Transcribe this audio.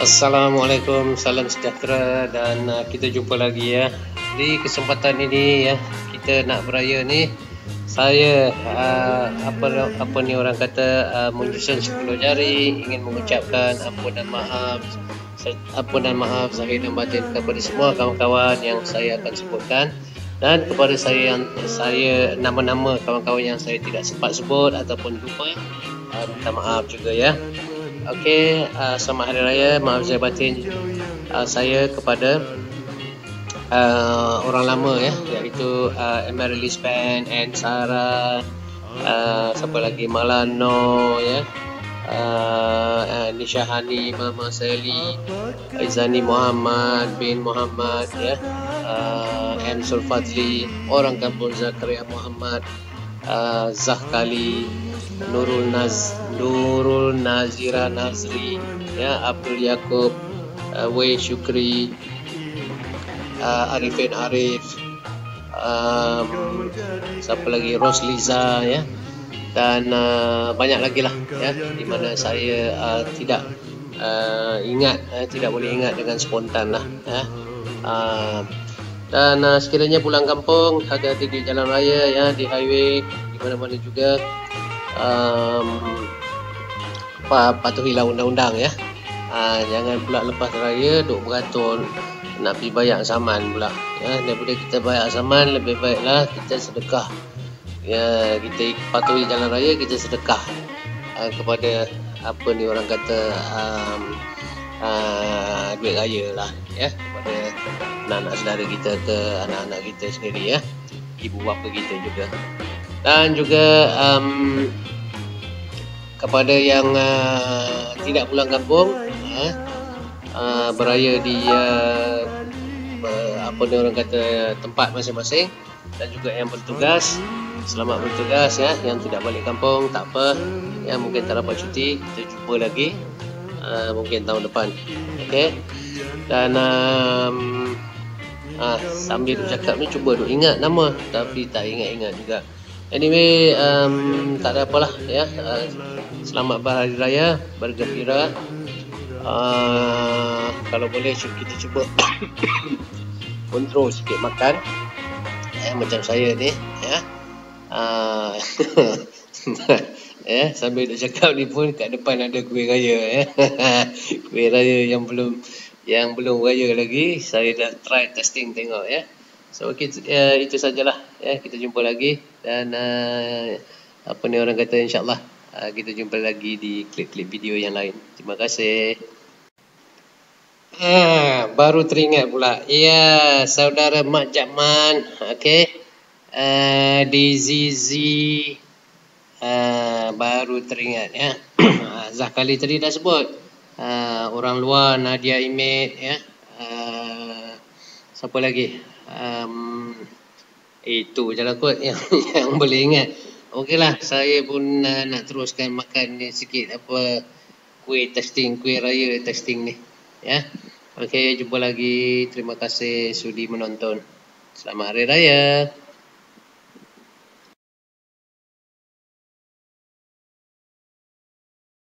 Assalamualaikum, salam sejahtera dan uh, kita jumpa lagi ya. Di kesempatan ini ya, kita nak beraya ni saya uh, apa apa ni orang kata uh, menyusun 10 jari ingin mengucapkan ampun dan maaf ampun dan maaf zahir dan batin kepada semua kawan-kawan yang saya akan sebutkan dan kepada saya yang saya nama-nama kawan-kawan yang saya tidak sempat sebut ataupun lupa uh, minta maaf juga ya Okey, uh, selamat hari raya maaf saya batin uh, saya kepada uh, orang lama ya iaitu uh, Emerilis Band and Sarah uh, siapa lagi Malano ya uh, uh, Nisha Hani Mama Sally Izani Muhammad bin Muhammad ya uh, M. Sulfadli orang kampung Zakaria Muhammad uh, Zahkali Nurul Naz Nurul Nazira Nazri. Ya Abdul Yaakob uh, Wei Syukri uh, Arifin Arif um, siapa lagi? Rosliza ya. Dan uh, banyak lagi lah ya di mana saya uh, tidak uh, ingat uh, tidak boleh ingat dengan spontan lah ya. Uh, dan uh, sekiranya pulang kampung hati-hati di jalan raya ya di highway di mana-mana juga um, patuhilah undang-undang ya. Uh, jangan pula lepas raya duk beratur nak pergi bayar saman pula ya. Daripada kita bayar saman lebih baiklah kita sedekah. Ya kita patuhi jalan raya kita sedekah uh, kepada apa ni orang kata um, uh, duit raya lah ya. Kepada anak-anak saudara kita ke anak-anak kita sendiri ya. Ibu bapa kita juga dan juga um, kepada yang uh, tidak pulang kampung uh, uh, beraya di uh, apa ni orang kata tempat masing-masing. Dan juga yang bertugas selamat bertugas ya yang tidak balik kampung tak apa. Ya mungkin tak dapat cuti kita jumpa lagi uh, mungkin tahun depan. Okey? Dan um, Ah, sambil cakap ni cuba duk ingat nama. Tapi tak ingat-ingat juga. Anyway, um, tak ada apalah ya. Uh, selamat berhari raya, bergembira. Uh, kalau boleh kita cuba kontrol sikit makan. Eh, macam saya ni ya. Uh, eh sambil duk cakap ni pun kat depan ada kuih raya ya. kuih raya yang belum yang belum raya lagi saya dah try testing tengok ya so kita, uh, itu sajalah ya kita jumpa lagi dan uh, apa ni orang kata insyaallah uh, kita jumpa lagi di klip-klip video yang lain terima kasih Ah, baru teringat pula. Ya, saudara Mak Jakman. Okey. Uh, di ZZ. Uh, baru teringat ya. Zahkali tadi dah sebut uh, orang luar Nadia Imit ya uh, siapa lagi um, itu je lah kot yang, yang boleh ingat Okeylah, saya pun uh, nak teruskan makan ni sikit apa kuih testing, kuih raya testing ni. Ya. Okey, jumpa lagi. Terima kasih sudi menonton. Selamat Hari Raya.